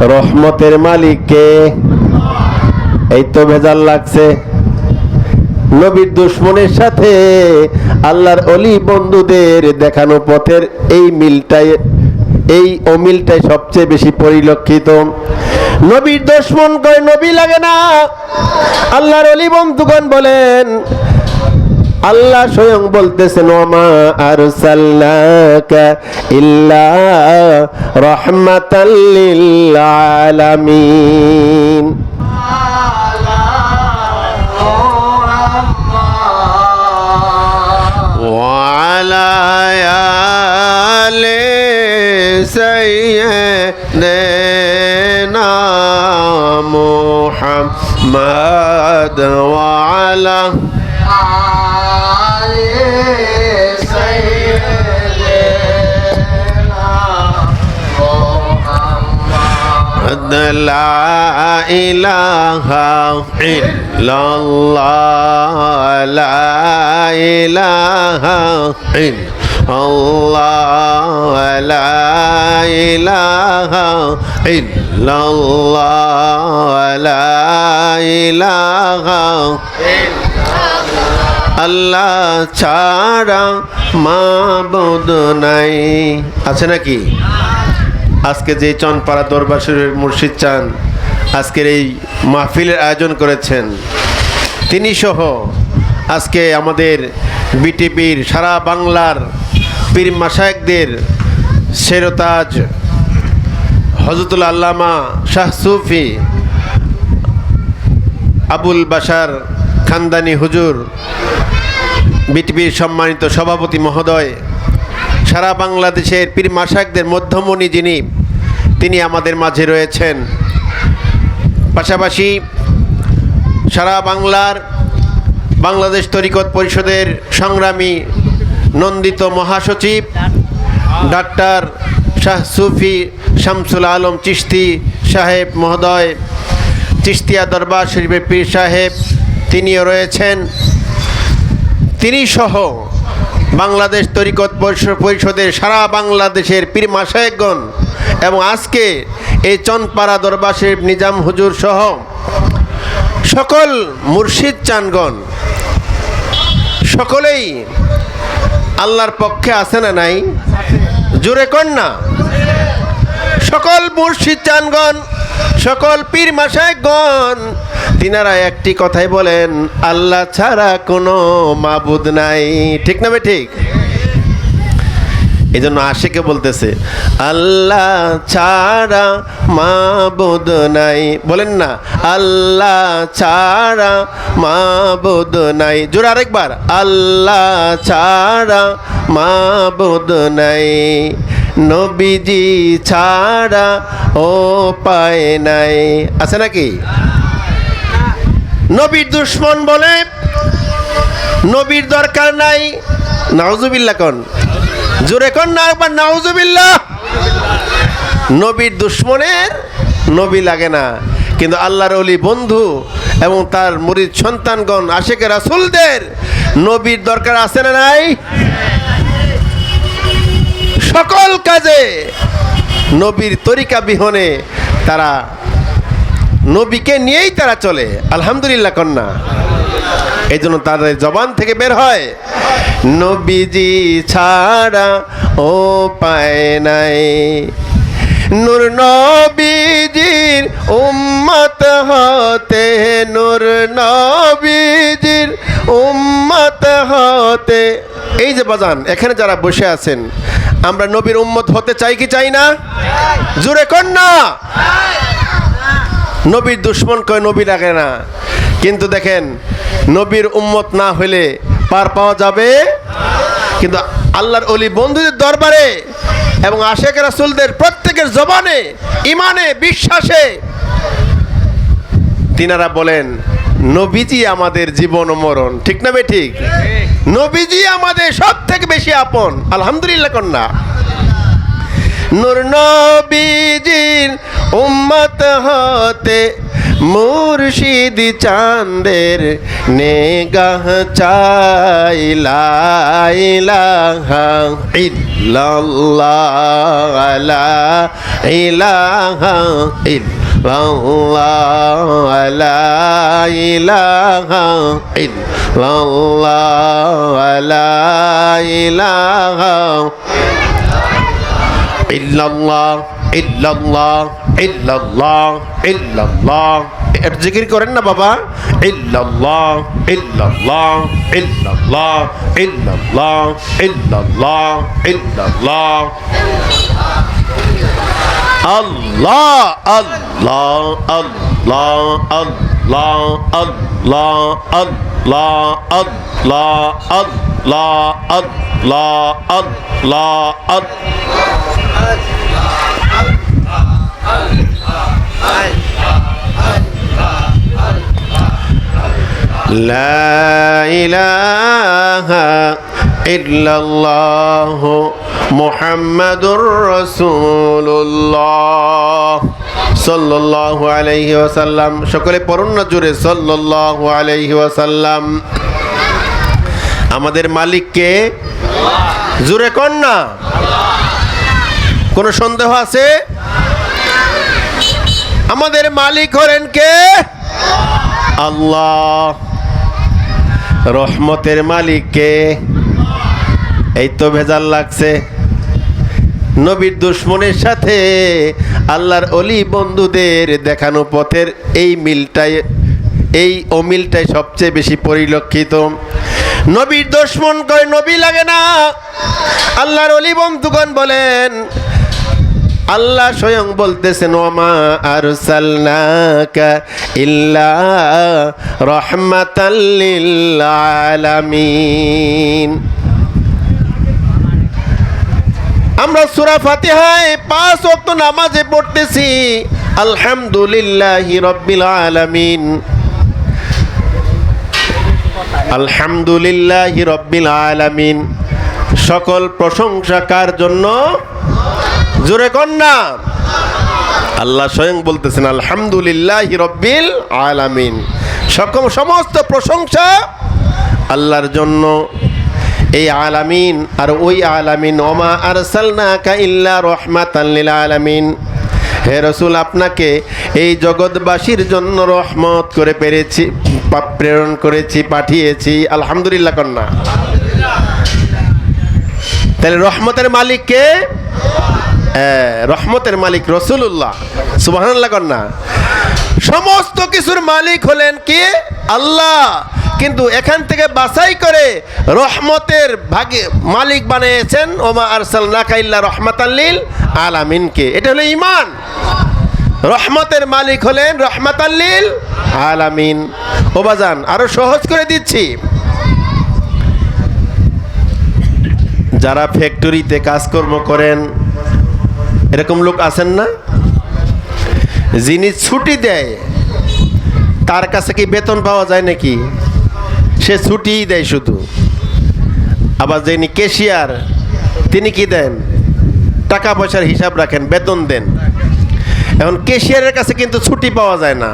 রহমতের মালিককে। এই তো ভেজাল লাগছে। নবীর দুশ্মনের সাথে আল্লাহর অলি বন্ধুদের দেখানো পথের এই মিলটাই, এই অমিলটাই সবচেয়ে বেশি পরিলক্ষিত। নবীর দুশ্মন কয় নবী লাগে না। আল্লাহর অলি বন্ধুগণ বলেন আল্লাহ স্বয়ং বলতেছেন ওমা আরসালনাকা ইল্লা রাহমাতাল লিল আলামিন وعلى آل سيدنا محمد وعلى لا إله إلا الله لا إله إلا الله لا إله إلا الله لا إله আল্লাহ ছাড়া মাবুদ নাই আছে নাকি আজকে যে চনপাড়া দরবার মুর্শিদ চান, আজকের এই মাহফিলের আয়োজন করেছেন তিনি সহ আজকে আমাদের বিটিপির সারা বাংলার পীর মাসায়কদের শেরতাজ হজরতুল আল্লামা শাহ সুফি আবুল বাসার খানদানি হুজুর বিটিপির সম্মানিত সভাপতি মহোদয় সারা বাংলাদেশের পীর মাসাকদের মধ্যমণি যিনি, তিনি আমাদের মাঝে রয়েছেন। পাশাপাশি সারা বাংলার বাংলাদেশ তরিকত পরিষদের সংগ্রামী নন্দিত মহাসচিব ডাক্তার শাহ সুফি শামসুল আলম চিস্তি সাহেব মহোদয় চিস্তিয়া দরবার শরীফের পীর সাহেব তিনিও রয়েছেন। তিনি সহ বাংলাদেশ তরিকত পরিষ- পরিষদের সারা বাংলাদেশের পীর মাসায়কগণ এবং আজকে এই চনপাড়া দরবার শরীফ নিজাম হুজুর সহ সকল মুর্শিদ চানগণ, সকলেই আল্লাহর পক্ষে আছে না নাই? জোরে না। সকল মুর্শিদ চানগণ, সকল পীর মাসায়কগণ তিনারা একটি কথাই বলেন, আল্লাহ ছাড়া কোনো মাবুদ নাই। ঠিক না ঠিক? এই জন্য আশেকে বলতেছে, আল্লাহ ছাড়া মাবুদ নাই। বলেন না, আল্লাহ ছাড়া মাবুদ নাই। জোর আরেকবার, আল্লাহ ছাড়া মাবুদ নাই। নবীজি ছাড়া ও পায় নাই। আছে নাকি? নবীর দুশ্মন বলে, নবীর দরকার নাই। নাউজুবিল্লা কন। জোরে কন না একবার, নাউজুবিল্লাহ। নবীর দুশ্মনের নবী লাগে না। কিন্তু আল্লাহর অলি বন্ধু এবং তার মুরিদ সন্তানগণ, আশেকে রাসুলদের নবীর দরকার আছে না নাই? সকল কাজে নবীর তরিকা বিহনে তারা নবীকে নিয়েই তারা চলে। আলহামদুলিল্লাহ, কন্যা। এই জন্য তাদের জবান থেকে বের হয়। নবীজি ছাড়া ও পায় নাই। নূর নবীজির উম্মত হতে, নূর নবীজির উম্মত হতে। এই যে বাজান, এখানে যারা বসে আছেন, আমরা নবীর উম্মত হতে চাই কি চাই না? জুড়ে না নবীর দুশ্মন কয় নবী লাগে না। কিন্তু দেখেন নবীর উম্মত না হলে পার পাওয়া যাবে কিন্তু আল্লাহর অলি বন্ধুদের দরবারে এবং আশেখ রাসুলদের প্রত্যেকের জবানে ইমানে বিশ্বাসে তিনারা বলেন নবীজি আমাদের জীবন মরণ। ঠিক না বে ঠিক? নবীজি আমাদের সব থেকে বেশি আপন। আলহামদুলিল্লাহ কন্যা। নূর নবীজির উম্মত হতে মুর্শিদ চাঁদের নেগাহ চাই, লা ইলাহা ইল্লাল্লাহ, লা ইলাহা ইল্লাল্লাহ, লা ইলাহা ইল্লাল্লাহ, লা ইলাহা ইল্লাল্লাহ ইল্লাল্লাহ ইল্লাল্লাহ ইল্লাল্লাহ জিকির করেন না বাবা ইল্লাল্লাহ ইল্লাল্লাহ ইল্লাল্লাহ ইল্লাল্লাহ ইল্লাল্লাহ ইল্লাল্লাহ আল্লাহ আল্লাহ আল্লাহ আল্লাহ আল্লাহ আল্লাহ আল্লাহ আল্লাহ আল্লাহ আল্লাহ আল্লাহ لا إله إلا الله محمد رسول الله সাল্লাল্লাহু আলাইহি ওয়াসাল্লাম সকলে পড়ুন না জোরে সাল্লাল্লাহু আলাইহি ওয়াসাল্লাম আমাদের মালিককে জোরে কর না কোনো সন্দেহ আছে? আমাদের মালিক হলেন কে? আল্লাহ। রহমতের মালিক কে? এই তো ভেজাল লাগছে। নবীর দুশ্মনের সাথে আল্লাহর অলি বন্ধুদের দেখানো পথের এই মিলটাই, এই অমিলটাই সবচেয়ে বেশি পরিলক্ষিত। নবীর দুশ্মন কয় নবী লাগে না। আল্লাহর অলি বন্ধুগণ বলেন আল্লাহ স্বয়ং বলতেছেন ওমা আরসালনাকা ইল্লা রহমাতাল আলামিন আমরা সূরা ফাতিহায় পাঁচ ওয়াক্ত নামাজে পড়তেছি, আলহামদুলিল্লাহি রাব্বিল আলামিন। আলহামদুলিল্লাহি রাব্বিল আলামিন। সকল প্রশংসা কার জন্য জোরে কন্যা আল্লাহ স্বয়ং বলতেছেন, আলহামদুলিল্লাহ রব্বিল আলামিন। সকম সমস্ত প্রশংসা আল্লাহর জন্য। এই আলামিন আর ওই আলামিন, ওমা আরসালনাকা ইল্লা রহমাতাল লিল আলামিন। হে রসুল, আপনাকে এই জগৎবাসীর জন্য রহমত করে পেরেছি প্রেরণ করেছি, পাঠিয়েছি। আলহামদুলিল্লাহ কন্যা। তাহলে রহমতের মালিককে রহমতের মালিক রসুল্লাহ সুবাহান্লাহ কন্যা সমস্ত কিছুর মালিক হলেন কি? আল্লাহ। কিন্তু এখান থেকে বাছাই করে রহমতের ভাগে মালিক বানিয়েছেন, ওমা আরসাল নাকাইল্লা রহমাতাল্লিল আলামিনকে এটা হলো ইমান রহমতের মালিক হলেন রহমাতাল্লিল আলামিন। ওবাজান আরও সহজ করে দিচ্ছি। যারা ফ্যাক্টরিতে কাজকর্ম করেন এরকম লোক আছেন না? যিনি ছুটি দেয়, তার কাছে কি বেতন পাওয়া যায় নাকি? সে ছুটিই দেয় শুধু। আবার যিনি কেশিয়ার তিনি কি দেন? টাকা পয়সার হিসাব রাখেন, বেতন দেন। এখন কেশিয়ারের কাছে কিন্তু ছুটি পাওয়া যায় না।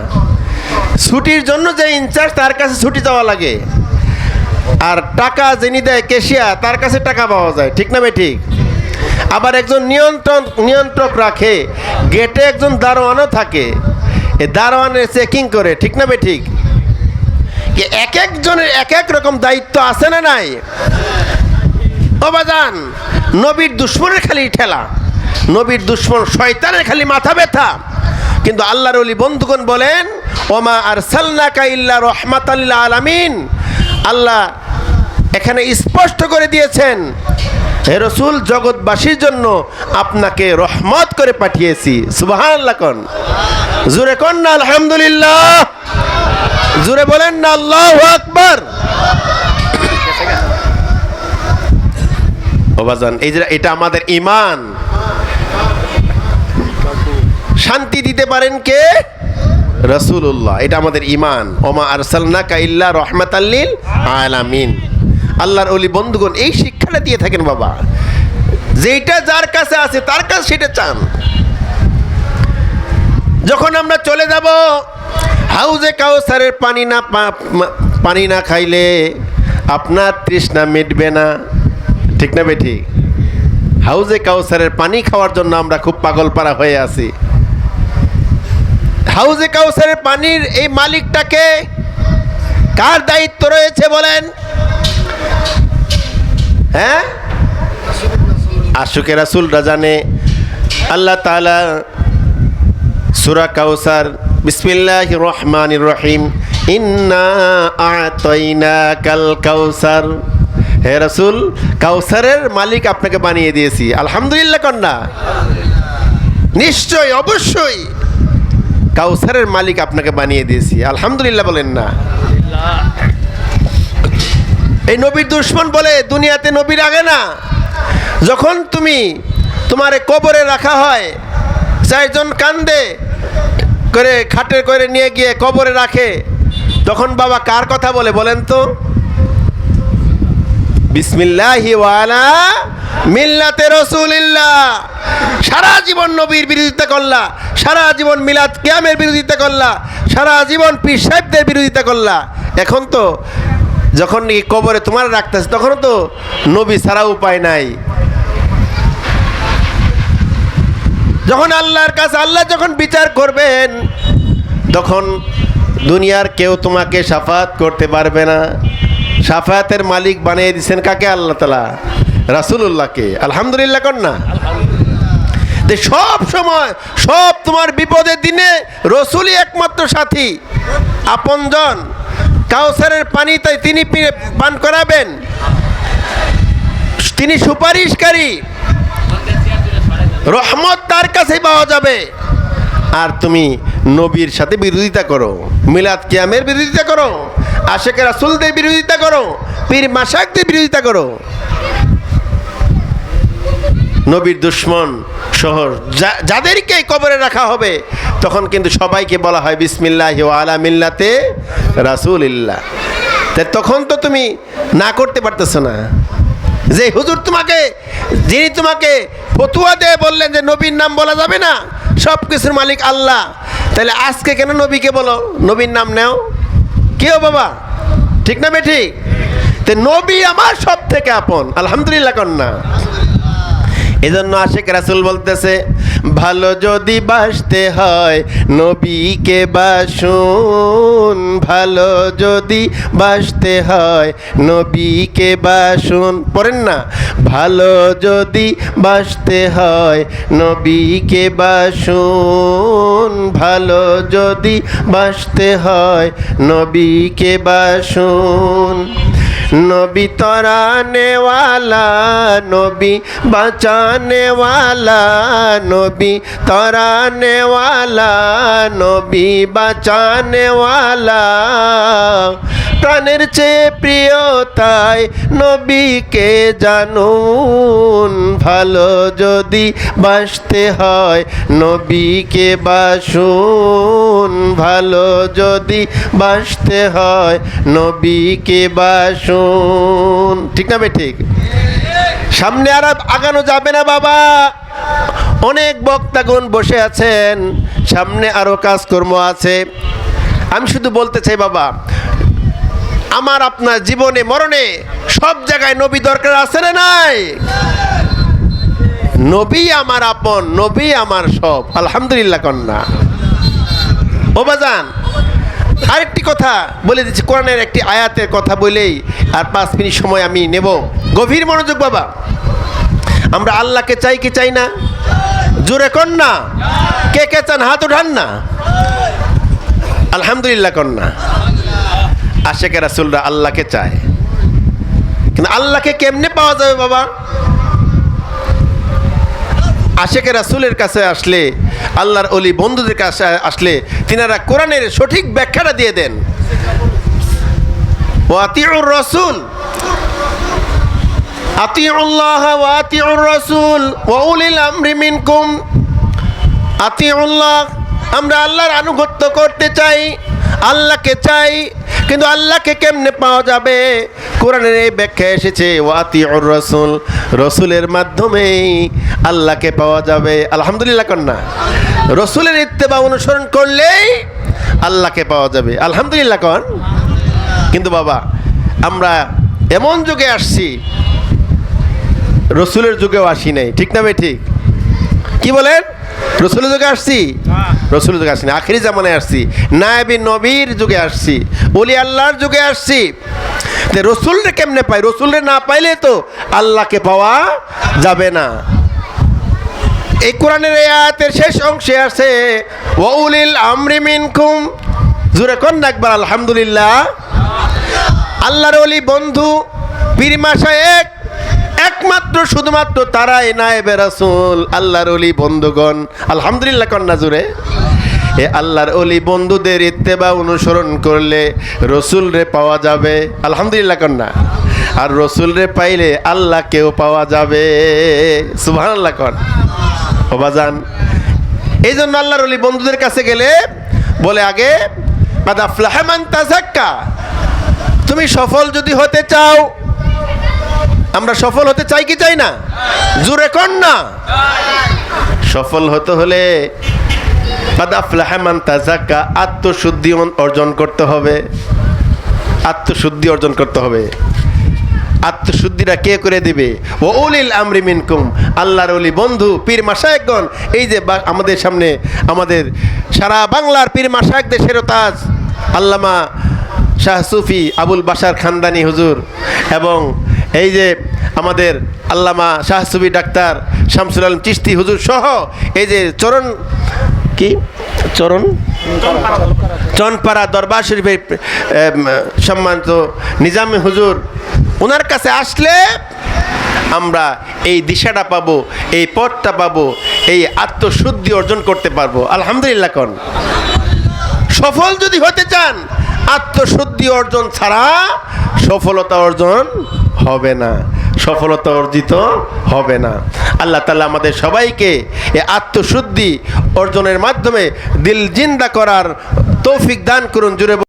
ছুটির জন্য যে ইনচার্জ, তার কাছে ছুটি যাওয়া লাগে। আর টাকা যিনি দেয় কেশিয়া তার কাছে টাকা পাওয়া যায়। ঠিক না ভাই, ঠিক? আবার একজন নিয়ন্ত্রণ, নিয়ন্ত্রক রাখে, গেটে একজন দারোয়ানও থাকে। এ দারোয়ানের চেকিং করে, ঠিক না ভাই ঠিক? এক একজনের এক এক রকম দায়িত্ব আছে না নাই? ও বাজান, নবীর দুশ্মনের খালি ঠেলা, নবীর দুশ্মন শয়তানের খালি মাথা ব্যথা। কিন্তু আল্লাহর অলি বন্ধুগণ বলেন, ওমা আর সাল্লা সাল্লাকা ইল্লা রহমাতাল্লাহ আলামিন। আল্লাহ এখানে স্পষ্ট করে দিয়েছেন হে রসুল, জগৎবাসীর জন্য আপনাকে রহমত করে পাঠিয়েছি। সুবাহান আল্লাহ কন। জুরে কন না, আলহামদুলিল্লাহ। জুরে বলেন না, আল্লাহ আকবর। বাবাজান এই যে এটা আমাদের ইমান শান্তি দিতে পারেন কে? রসুল্লাহ এটা আমাদের ইমান ওমা আরসালনাকা ইল্লা রহমাতাল্লিল আলামিন। আল্লাহর অলি বন্ধুগণ, এই শিক্ষাটা দিয়ে থাকেন বাবা। যেটা যার কাছে আছে, তার কাছে সেটা চান। যখন আমরা চলে যাব, হাউজে কাউসারের পানি না পানি না খাইলে আপনার তৃষ্ণা মিটবে না। ঠিক না বেঠি? হাউজে কাউসারের পানি খাওয়ার জন্য আমরা খুব পাগল পাড়া হয়ে আছি। হাউজে কাউসারের পানির এই মালিকটাকে কার দায়িত্ব রয়েছে বলেন? হ্যাঁ? আশুকে রাসুলরা জানে। আল্লাহ তাআলা সুরা কাউসার বিসমিল্লাহ রহমান রহিম, ইন্না আতইনা কাল কাউসার হে রাসুল কাউসারের মালিক আপনাকে বানিয়ে দিয়েছি। আলহামদুলিল্লাহ কন্যা। নিশ্চয় অবশ্যই। কাউসারের মালিক আপনাকে বানিয়ে দিয়েছি। আলহামদুলিল্লাহ বলেন না। এই নবীর দুশ্মন বলে দুনিয়াতে নবীর আগে না। যখন তুমি তোমার কবরে রাখা হয়, চারজন কান্দে, করে খাটে করে নিয়ে গিয়ে কবরে রাখে, তখন বাবা কার কথা বলে বলেন তো? বিসমিল্লাহি ওয়ালা মিল্লাতে রসুলিল্লাহ। সারা জীবন নবীর বিরোধিতা করলা, সারা জীবন মিলাদ কিয়ামের বিরোধিতা করলা, সারা জীবন পীর সাহেবদের বিরোধিতা করলা। এখন তো যখন এই কবরে তোমার রাখতেছে, তখনও তো নবী ছাড়া উপায় নাই। যখন আল্লাহর কাছে, আল্লাহ যখন বিচার করবেন, তখন দুনিয়ার কেউ তোমাকে সাফাত করতে পারবে না। সাফায়াতের মালিক বানিয়ে দিচ্ছেন কাকে? আল্লাহ তালা রাসুলুল্লাহকে। আলহামদুলিল্লাহ কর না? সব সময়, সব তোমার বিপদের দিনে রসুলই একমাত্র সাথী, আপনজন। কাউসারের পানি তাই তিনি পান করাবেন। তিনি সুপারিশকারী। রহমত তার কাছে পাওয়া যাবে। আর তুমি নবীর সাথে বিরোধিতা করো। মিলাদ কিয়ামের বিরোধিতা করো। আশেকের রাসুলদের বিরোধিতা করো। পীর মাসাকদের বিরোধিতা করো। নবীর দুশ্মন শহর। যাদেরকে কবরে রাখা হবে, তখন কিন্তু সবাইকে বলা হয় বিসমিল্লাহ আলা মিল্লাতে রাসুলিল্লাহ। তা তখন তো তুমি না করতে পারতেছো না। যে হুজুর তোমাকে, যিনি তোমাকে ফতুয়া দিয়ে বললেন যে নবীর নাম বলা যাবে না সব কিছুর মালিক আল্লাহ। তাহলে আজকে কেন নবীকে বলো, নবীর নাম নেও? কেউ বাবা? ঠিক না বে ঠিক তো নবী আমার সব থেকে আপন। আলহামদুলিল্লাহ কন্যা। এজন্য আশেক রাসুল বলতেছে, ভালো যদি বাসতে হয় নবীকে বাসুন, ভালো যদি বাসতে হয় নবীকে বাসুন। পড়েন না, ভালো যদি বাসতে হয় নবীকে বাসুন, ভালো যদি বাসতে হয় নবীকে বাসুন। নবী তরানেওয়ালা নবী বাঁচানেওয়ালা নবী তরানেওয়ালা নবী বাঁচানেওয়ালা। প্রাণের চেয়ে প্রিয় তাই নবীকে জানুন ভালো যদি বাসতে হয়, নবীকে বাসুন ভালো যদি বাসতে হয়, নবীকে বাসুন। ঠিক না ঠিক? সামনে আর আগানো যাবে না বাবা। অনেক বক্তাগুণ বসে আছেন, সামনে আরও কাজকর্ম আছে। আমি শুধু বলতে চাই বাবা আমার আপনার জীবনে, মরণে সব জায়গায় নবী দরকার আছে না নাই? নবী আমার আপন, নবী আমার সব। আলহামদুলিল্লাহ কন্যা। ও বাজান, আরেকটি কথা বলে দিচ্ছি, কোরআনের একটি আয়াতের কথা বলেই আর পাঁচ মিনিট সময় আমি নেব। গভীর মনোযোগ বাবা। আমরা আল্লাহকে চাই কি চাই না? জোরে না কে কে চান, হাত উঠান না। আলহামদুলিল্লাহ না আশেকে রাসুলরা আল্লাহকে চায়। কিন্তু আল্লাহকে কেমনে পাওয়া যাবে বাবা? আশেকে রাসুলের কাছে আসলে, আল্লাহর অলি বন্ধুদের কাছে আসলে তিনারা কোরআনের সঠিক ব্যাখ্যাটা দিয়ে দেন। রসুল। রসুল আমরা আল্লাহর আনুগত্য করতে চাই, আল্লাহকে চাই কিন্তু আল্লাহকে কেমনে পাওয়া যাবে? কোরআনের এই ব্যাখ্যা এসেছে, ওয়াতিউর রসুল রসুলের মাধ্যমেই আল্লাহকে পাওয়া যাবে। আলহামদুলিল্লাহ কন্যা, রসুলের ইত্তেবা অনুসরণ করলেই আল্লাহকে পাওয়া যাবে। আলহামদুলিল্লাহ কন। কিন্তু বাবা, আমরা এমন যুগে আসছি, রসুলের যুগেও আসি নাই। ঠিক না ভাই ঠিক? কি বলেন? রসুলের যুগে আসছি? রসুল যুগে আসছি আখেরি জামানায় আসছি। নায়বি নবীর যুগে আসছি। ওলি আল্লাহর যুগে আসছি। রসুলরে কেমনে পাই? রসুলরে না পাইলে তো আল্লাহকে পাওয়া যাবে না। এই কোরআনের এই আয়াতের শেষ অংশে আছে ওউলিল আমরি মিনকুম। জুরে কোন একবার আলহামদুলিল্লাহ। আল্লাহর ওলি বন্ধু পীরমা এক একমাত্র শুধুমাত্র তারাই নায়েবে রাসূল, আল্লাহর অলি বন্ধুগণ। আলহামদুলিল্লাহ কন্যা জুড়ে। এ আল্লাহর অলি বন্ধুদের ইত্তেবা অনুসরণ করলে রসুল রে পাওয়া যাবে। আলহামদুলিল্লাহ কন্যা। আর রসুল রে পাইলে আল্লাহকেও পাওয়া যাবে। সুবহানাল্লাহ কন। বাজান। এই জন্য আল্লাহর অলি বন্ধুদের কাছে গেলে বলে আগে তুমি সফল যদি হতে চাও আমরা সফল হতে চাই কি চাই না? জুরে কর না। সফল হতে হলে আত্মশুদ্ধি অর্জন করতে হবে। আত্মশুদ্ধি অর্জন করতে হবে। আত্মশুদ্ধিটা কে করে দিবে? ও উলিল আমরি মিনকুম, আল্লাহর ওলি বন্ধু, পীর মাসায়কগণ এই যে আমাদের সামনে আমাদের সারা বাংলার পীর মাসায়কদের সেরতাজ আল্লামা শাহ সুফি আবুল বাসার খানদানি হুজুর এবং এই যে আমাদের আল্লামা শাহ সুফি ডাক্তার শামসুল আলম চিস্তি হুজুর সহ এই যে চরণ কি? চরণ? চনপাড়া দরবার শরীফের সম্মানিত নিজামী হুজুর ওনার কাছে আসলে আমরা এই দিশাটা পাবো, এই পথটা পাবো, এই আত্মশুদ্ধি অর্জন করতে পারব। আলহামদুলিল্লাহ কন। সফল যদি হতে চান, আত্মশুদ্ধি অর্জন ছাড়া সফলতা অর্জন হবে না। সফলতা অর্জিত হবে না। আল্লাহ তালা আমাদের সবাইকে এ আত্মশুদ্ধি অর্জনের মাধ্যমে দিল জিন্দা করার তৌফিক দান করুন জুড়ে